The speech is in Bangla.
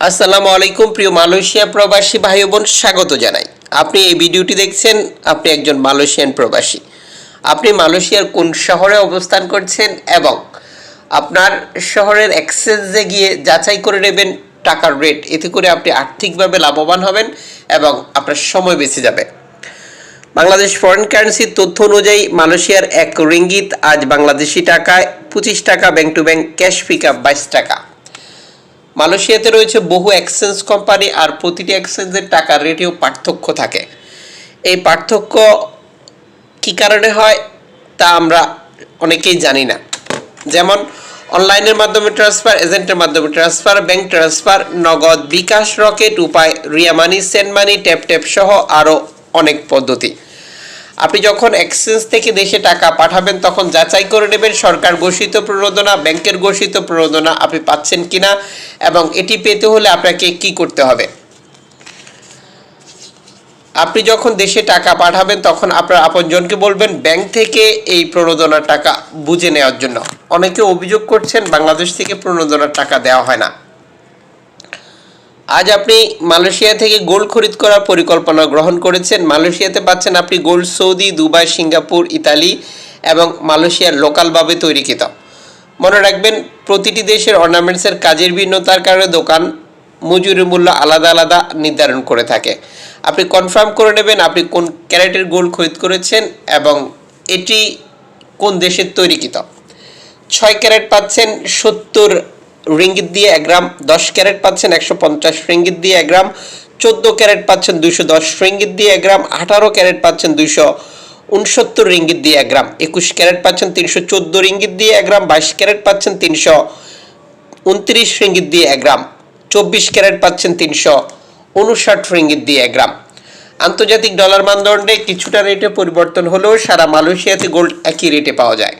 আসসালামু আলাইকুম, প্রিয় মালয়েশিয়া প্রবাসী ভাই বোন স্বাগত জানাই। আপনি এই ভিডিওটি দেখছেন, আপনি একজন মালয়েশিয়ান প্রবাসী। আপনি মালয়েশিয়ার কোন শহরে অবস্থান করছেন এবং আপনার শহরের এক্সচেঞ্জে গিয়ে যাচাই করে নেবেন, টাকার রেট। এতে করে আপনি আর্থিকভাবে লাভবান হবেন এবং আপনার সময় বেঁচে যাবে। বাংলাদেশ ফরেন কারেন্সির তথ্য অনুযায়ী, মালয়েশিয়ার এক রিঙ্গিত আজ বাংলাদেশি টাকায় পঁচিশ টাকা, bank to bank cash pick up বাইশ টাকা। মালয়েশিয়াতে রয়েছে বহু এক্সচেঞ্জ কোম্পানি আর প্রতিটি এক্সচেঞ্জের টাকার রেটেও পার্থক্য থাকে। এই পার্থক্য কি কারণে হয় তা আমরা অনেকেই জানি না। যেমন অনলাইনের মাধ্যমে ট্রান্সফার এজেন্টের মাধ্যমে transfer bank transfer Nagad bKash Rocket Upay, Ria money send money tap tap সহ আরও অনেক পদ্ধতি। আপনি যখন এক্সচেঞ্জ থেকে দেশে টাকা পাঠাবেন, তখন যাচাই করে নেবেন সরকার ঘোষিত প্রণোদনা, ব্যাংকের ঘোষিত প্রণোদনা আপনি পাচ্ছেন কিনা এবং এটি পেতে হলে আপনাকে কি করতে হবে? আপনি যখন দেশে টাকা পাঠাবেন, তখন আপনার আপনজনকে বলবেন, ব্যাংক থেকে এই প্রণোদনার টাকা বুঝে নেওয়ার জন্য। অনেকে অভিযোগ করছেন, বাংলাদেশ থেকে প্রণোদনার টাকা দেওয়া হয় না। আজ আপনি মালয়েশিয়া থেকে গোল্ড খরিদ করার পরিকল্পনা গ্রহণ করেছেন। মালয়েশিয়াতে পাচ্ছেন আপনি gold, Saudi, Dubai, Singapore, Italy এবং মালয়েশিয়ার লোকালভাবে তৈরিকৃত। মনে রাখবেন, প্রতিটি দেশের অর্নামেন্টসের কাজের ভিন্নতার কারণে দোকান মজুরি মূল্য আলাদা আলাদা নির্ধারণ করে থাকে। আপনি কনফার্ম করে নেবেন আপনি কোন ক্যারেটের গোল্ড খরিদ করেছেন এবং এটি কোন দেশের তৈরিকৃত। ছয় ক্যারেট পাচ্ছেন সত্তর রিঙ্গিত দিয়ে এক গ্রাম, দশ ক্যারেট পাচ্ছেন একশো পঞ্চাশ। রিঙ্গিত দিয়ে এক গ্রাম, চোদ্দ ক্যারেট পাচ্ছেন দুইশো দশ। রিঙ্গিত দিয়ে এক গ্রাম, আঠারো ক্যারেট পাচ্ছেন দুইশো উনসত্তর। রিঙ্গিত দিয়ে এক গ্রাম, একুশ ক্যারেট পাচ্ছেন তিনশো চোদ্দ। রিঙ্গিত দিয়ে এক গ্রাম, বাইশ ক্যারেট পাচ্ছেন তিনশো উনত্রিশ। রিঙ্গিত দিয়ে এক গ্রাম, চব্বিশ ক্যারেট পাচ্ছেন তিনশো উনষাট। রিঙ্গিত দিয়ে এক গ্রাম। আন্তর্জাতিক ডলার মানদণ্ডে কিছুটা রেটে পরিবর্তন হলেও সারা মালয়েশিয়াতে গোল্ড একই রেটে পাওয়া যায়।